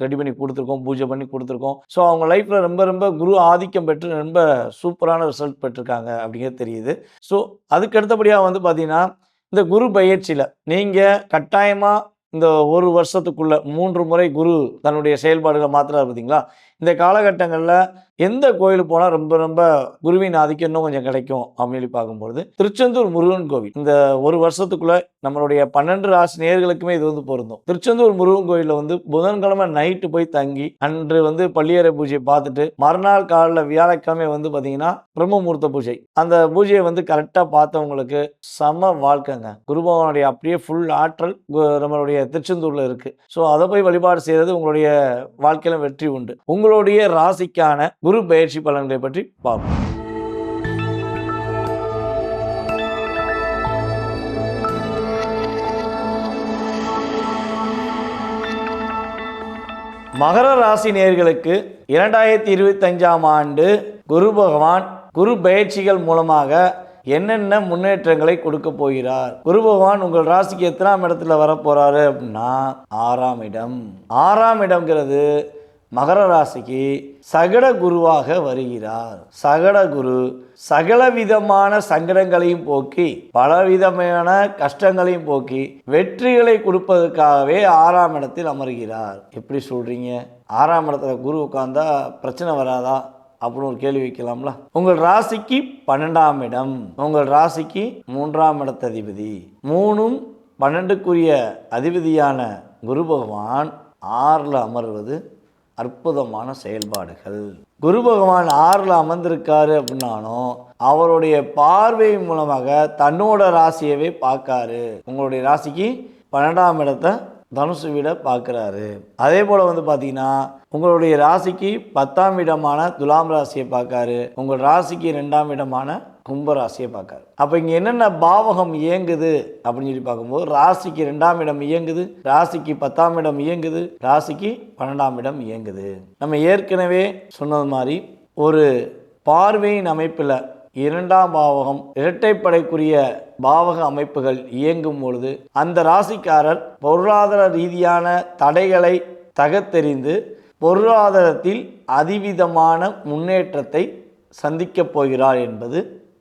Ready பண்ணி கொடுத்துருக்கோம் பூஜை பண்ணி கொடுத்துருக்கோம். ஸோ அவங்க லைஃப்பில் ரொம்ப ரொம்ப குரு ஆதிக்கம் பெற்று ரொம்ப சூப்பரான ரிசல்ட் பெற்றிருக்காங்க அப்படிங்கிறது தெரியுது. ஸோ அதுக்கு அடுத்தபடியாக வந்து பார்த்தீங்கன்னா இந்த குரு பயிற்சியில் நீங்கள் கட்டாயமாக இந்த ஒரு வருஷத்துக்குள்ள மூன்று முறை குரு தன்னுடைய செயல்பாடுகளை மாத்திரா பார்த்தீங்களா இந்த காலகட்டங்களில் எந்த கோயிலுக்கு போனால் ரொம்ப ரொம்ப குருவின் ஆதிக்கம் இன்னும் கொஞ்சம் கிடைக்கும் அப்படின்னு சொல்லி பார்க்கும்பொழுது திருச்செந்தூர் முருகன் கோவில். இந்த ஒரு வருஷத்துக்குள்ள நம்மளுடைய பன்னெண்டு ராசி நேர்களுக்குமே இது வந்து பொருந்தும். திருச்செந்தூர் முருகன் கோயிலில் வந்து புதன்கிழமை நைட்டு போய் தங்கி அன்று வந்து பள்ளியறை பூஜையை பார்த்துட்டு மறுநாள் காலில் வியாழக்கிழமை வந்து பார்த்தீங்கன்னா பிரம்மமூர்த்த பூஜை. அந்த பூஜையை வந்து கரெக்டாக பார்த்தவங்களுக்கு சம வாழ்க்கைங்க. குரு பகவானுடைய அப்படியே ஃபுல் ஆற்றல் நம்மளுடைய திருச்செந்தூரில் இருக்குது ஸோ அதை போய் வழிபாடு செய்கிறது உங்களுடைய வாழ்க்கையில வெற்றி உண்டு. உங்களுடைய ராசிக்கான குரு பயிற்சி பலன்களை பற்றி பார்ப்போம். மகர ராசி நேயர்களுக்கு இரண்டாயிரத்தி இருபத்தஞ்சாம் ஆண்டு குரு பகவான் குரு பயிற்சிகள் மூலமாக என்னென்ன முன்னேற்றங்களை கொடுக்க போகிறார்? குரு பகவான் உங்கள் ராசிக்கு எத்தனாம் இடத்துல வர போறாரு அப்படின்னா ஆறாம் இடம். ஆறாம் இடம்ங்கிறது மகர ராசிக்கு சகட குருவாக வருகிறார். சகட குரு சகல விதமான சங்கடங்களையும் போக்கி பலவிதமான கஷ்டங்களையும் போக்கி வெற்றிகளை கொடுப்பதற்காகவே ஆறாம் இடத்தில் அமர்கிறார். எப்படி சொல்றீங்க? ஆறாம் இடத்துல குரு உட்கார்ந்தா பிரச்சனை வராதா? அப்படின்னு ஒரு கேள்வி வைக்கலாம்ல. உங்கள் ராசிக்கு பன்னெண்டாம் இடம். உங்கள் ராசிக்கு மூன்றாம் இடத்த அதிபதி மூணும் பன்னெண்டுக்குரிய அதிபதியான குரு பகவான் ஆறில் அமர்வது அற்புதமான செயல்பாடுகள். குரு பகவான் ஆறில் அமர்ந்திருக்காரு அப்படின்னாலும் அவருடைய பார்வை மூலமாக தன்னோட ராசியவே பார்க்காரு. உங்களுடைய ராசிக்கு பன்னெண்டாம் இடத்தை தனுசு விட பார்க்குறாரு. அதே போல் வந்து பார்த்தீங்கன்னா உங்களுடைய ராசிக்கு பத்தாம் இடமான துலாம் ராசியை பார்க்காரு. உங்கள் ராசிக்கு ரெண்டாம் இடமான கும்பராசியை பார்க்காரு. அப்போ இங்கே என்னென்ன பாவகம் இயங்குது அப்படின்னு சொல்லி பார்க்கும்போது ராசிக்கு ரெண்டாம் இடம் இயங்குது ராசிக்கு பத்தாம் இடம் இயங்குது ராசிக்கு பன்னெண்டாம் இடம் இயங்குது. நம்ம ஏற்கனவே சொன்னது மாதிரி ஒரு பார்வையின் அமைப்பில் இரண்டாம் பாவகம் இரட்டைப்படைக்குரிய பாவக அமைப்புகள் இயங்கும் பொழுது அந்த ராசிக்காரர் பொருளாதார ரீதியான தடைகளை தகத்தெறிந்து பொருளாதாரத்தில் அதிவிதமான முன்னேற்றத்தை சந்திக்கப் போகிறார் என்பது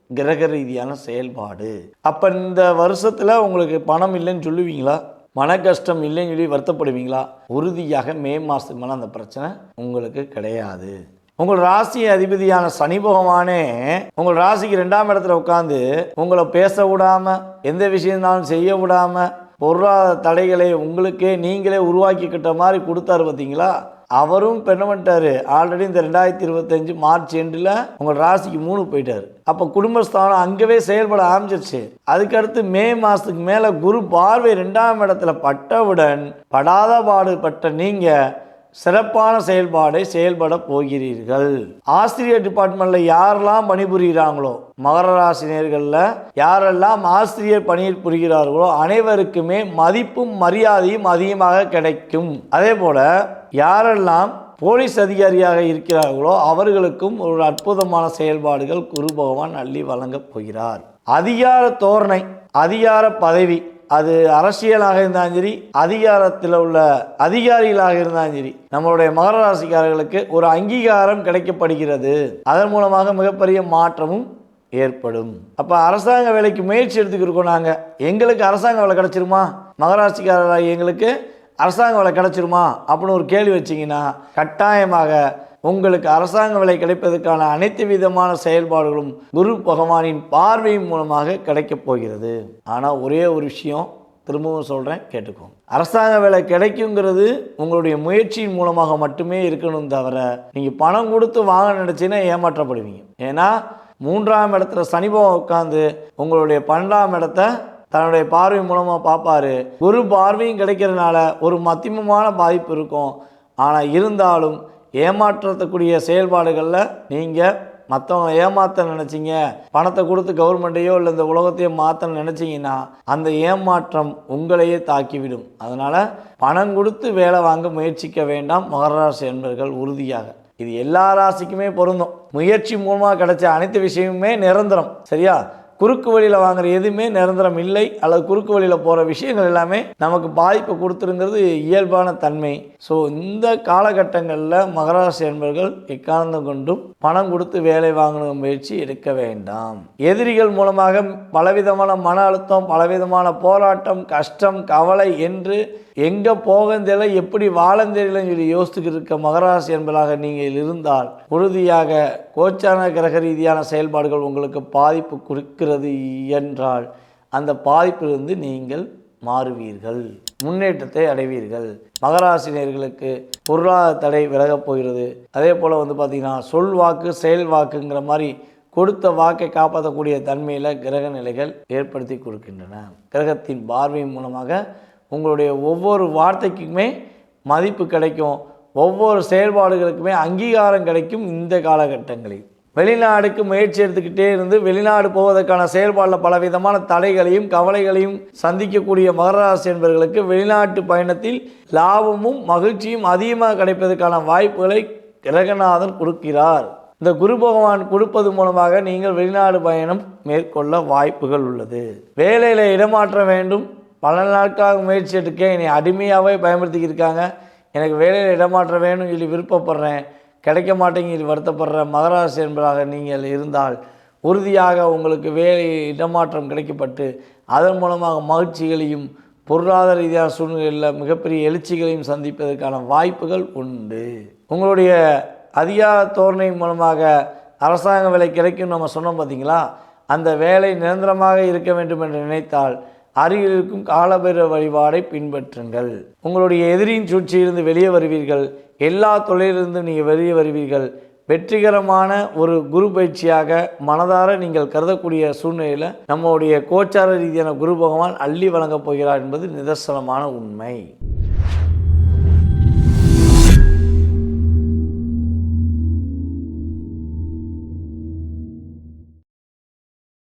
கிரக ரீதியான செயல்பாடு. அப்போ இந்த வருஷத்தில் உங்களுக்கு பணம் இல்லைன்னு சொல்லுவீங்களா? மன கஷ்டம் இல்லைன்னு சொல்லி வருத்தப்படுவீங்களா? உறுதியாக மே மாதத்துக்கு மேலே அந்த பிரச்சனை உங்களுக்கு கிடையாது. உங்கள் ராசி அதிபதியான சனி பகவானே உங்கள் ராசிக்கு ரெண்டாம் இடத்துல உட்காந்து உங்களை பேச விடாமல் எந்த விஷயம்னாலும் செய்ய விடாமல் பொருளாதார தடைகளை உங்களுக்கே நீங்களே உருவாக்கிக்கிட்ட மாதிரி கொடுத்தாரு பார்த்தீங்களா? அவரும் இப்ப என்ன பண்ணிட்டாரு? ஆல்ரெடி இந்த ரெண்டாயிரத்தி இருபத்தஞ்சு மார்ச் எண்டில் உங்கள் ராசிக்கு மூணு போயிட்டாரு. அப்போ குடும்பஸ்தானம் அங்கவே செயல்பட ஆரம்பிச்சிருச்சு. அதுக்கடுத்து மே மாதத்துக்கு மேலே குரு பார்வை ரெண்டாம் இடத்துல பட்டவுடன் படாத பாடுபட்ட நீங்கள் சிறப்பான செயல்பாடை செயல்பட போகிறீர்கள். ஆசிரியர் டிபார்ட்மெண்ட்ல யாரெல்லாம் பணிபுரிகிறாங்களோ மகர ராசினியர்களில் யாரெல்லாம் ஆசிரியர் பணியில் புரிகிறார்களோ அனைவருக்குமே மதிப்பும் மரியாதையும் அதிகமாக கிடைக்கும். அதே போல யாரெல்லாம் போலீஸ் அதிகாரியாக இருக்கிறார்களோ அவர்களுக்கும் ஒரு அற்புதமான செயல்பாடுகள் குரு பகவான் அள்ளி வழங்கப் போகிறார். அதிகார தோரணை அதிகார பதவி அது அரசியலாக இருந்தாலும் சரி அதிகாரத்தில் உள்ள அதிகாரிகளாக இருந்தாலும் சரி நம்மளுடைய மகர ராசிக்காரர்களுக்கு ஒரு அங்கீகாரம் கிடைக்கப்படுகிறது. அதன் மூலமாக மிகப்பெரிய மாற்றமும் ஏற்படும். அப்போ அரசாங்க வேலைக்கு முயற்சி எடுத்துக்கிருக்கோம் நாங்கள் எங்களுக்கு அரசாங்க வேலை கிடச்சிருமா? மகராட்சிக்காரராக எங்களுக்கு அரசாங்க வேலை கிடைச்சிருமா? அப்படின்னு ஒரு கேள்வி வச்சிங்கன்னா கட்டாயமாக உங்களுக்கு அரசாங்க விலை கிடைப்பதற்கான அனைத்து விதமான செயல்பாடுகளும் குரு பகவானின் பார்வையின் மூலமாக கிடைக்கப் போகிறது. ஆனால் ஒரே ஒரு விஷயம் திரும்பவும் சொல்கிறேன் கேட்டுக்கோங்க. அரசாங்க வேலை கிடைக்குங்கிறது உங்களுடைய முயற்சியின் மூலமாக மட்டுமே இருக்கணும் தவிர நீங்கள் பணம் கொடுத்து வாங்க நினச்சின்னா ஏமாற்றப்படுவீங்க. ஏன்னா மூன்றாம் இடத்துல சனிபவம் உட்காந்து உங்களுடைய பன்னெண்டாம் இடத்த தன்னுடைய பார்வை மூலமாக பார்ப்பாரு. குரு பார்வையும் கிடைக்கிறதுனால ஒரு மத்தியமமான பாதிப்பு இருக்கும். ஆனால் இருந்தாலும் ஏமாற்றக்கூடிய செயல்பாடுகளில் நீங்கள் மற்றவங்க ஏமாற்ற நினச்சிங்க பணத்தை கொடுத்து கவர்மெண்ட்டையோ இல்லை இந்த உலகத்தையோ மாற்ற நினச்சிங்கன்னா அந்த ஏமாற்றம் உங்களையே தாக்கிவிடும். அதனால் பணம் கொடுத்து வேலை வாங்க முயற்சிக்க வேண்டாம். மகராசி என்பர்கள் உறுதியாக. இது எல்லா ராசிக்குமே பொருந்தும். முயற்சி மூலமாக கிடைச்ச அனைத்து விஷயமுமே நிரந்தரம். சரியா? குறுக்கு வழியில் வாங்குற எதுவுமே நிரந்தரம் இல்லை அல்லது குறுக்கு வழியில் போகிற விஷயங்கள் எல்லாமே நமக்கு பாதிப்பை கொடுத்துருங்கிறது இயல்பான தன்மை. ஸோ இந்த காலகட்டங்களில் மகராசி என்பர்கள் எக்காரணம் கொண்டும் பணம் கொடுத்து வேலை வாங்கணும் முயற்சி எடுக்க வேண்டாம். எதிரிகள் மூலமாக பலவிதமான மன அழுத்தம் பலவிதமான போராட்டம் கஷ்டம் கவலை என்று எங்கே போகந்தேல எப்படி வாழந்தேலன்னு சொல்லி யோசித்துக்கிட்டு இருக்க மகராசி என்பதாக நீங்கள் இருந்தால் உறுதியாக கோச்சான கிரக ரீதியான செயல்பாடுகள் உங்களுக்கு பாதிப்பு இருக்கிறது என்றால் அந்த பாதிப்பிலிருந்து நீங்கள் மாறுவீர்கள் முன்னேற்றத்தை அடைவீர்கள். மகராசினியர்களுக்கு பொருளாதார தடை விலகப் போகிறது. அதே போல் வந்து பார்த்திங்கன்னா சொல் வாக்கு செயல் வாக்குங்கிற மாதிரி கொடுத்த வாக்கை காப்பாற்றக்கூடிய தன்மையில் கிரக நிலைகள் ஏற்படுத்தி கொடுக்கின்றன. கிரகத்தின் பார்வையின் மூலமாக உங்களுடைய ஒவ்வொரு வார்த்தைக்குமே மதிப்பு கிடைக்கும். ஒவ்வொரு செயல்பாடுகளுக்குமே அங்கீகாரம் கிடைக்கும் இந்த காலகட்டங்களில். வெளிநாடுக்கு முயற்சி எடுத்துக்கிட்டே இருந்து வெளிநாடு போவதற்கான செயல்பாடில் பலவிதமான தடைகளையும் கவலைகளையும் சந்திக்கக்கூடிய மகராசி என்பவர்களுக்கு வெளிநாட்டு பயணத்தில் லாபமும் மகிழ்ச்சியும் அதிகமாக கிடைப்பதற்கான வாய்ப்புகளை கிரகநாதன் கொடுக்கிறார். இந்த குரு பகவான் கொடுப்பது மூலமாக நீங்கள் வெளிநாடு பயணம் மேற்கொள்ள வாய்ப்புகள் உள்ளது. வேலையில் இடமாற்ற வேண்டும். பல நாட்களாக முயற்சி எடுக்க என்னை அடிமையாகவே பயன்படுத்திக்கிருக்காங்க எனக்கு வேலையில் இடமாற்ற வேணும் சொல்லி விருப்பப்படுறேன். கிடைக்க மாட்டேங்க வருத்தப்படுற மகராசி என்பதாக நீங்கள் இருந்தால் உறுதியாக உங்களுக்கு வேலை இடமாற்றம் கிடைக்கப்பட்டு அதன் மூலமாக மகிழ்ச்சிகளையும் பொருளாதார ரீதியான சூழ்நிலையில் மிகப்பெரிய எழுச்சிகளையும் சந்திப்பதற்கான வாய்ப்புகள் உண்டு. உங்களுடைய அதிகார தோரணை மூலமாக அரசாங்க வேலை கிடைக்கும் நம்ம சொன்னோம் பார்த்தீங்களா அந்த வேலை நிரந்தரமாக இருக்க வேண்டும் என்று நினைத்தால் அருகில் இருக்கும் காலபைரவ வழிபாடை பின்பற்றுங்கள். உங்களுடைய எதிரியின் சூழ்ச்சியிலிருந்து வெளியே வருவீர்கள். எல்லா தொழிலிருந்தும் நீங்கள் வெளியே வருவீர்கள். வெற்றிகரமான ஒரு குரு பயிற்சியாக மனதார நீங்கள் கருதக்கூடிய சூழ்நிலையில் நம்முடைய கோச்சார ரீதியான குரு பகவான் அள்ளி வழங்கப் போகிறார் என்பது நிதர்சனமான உண்மை.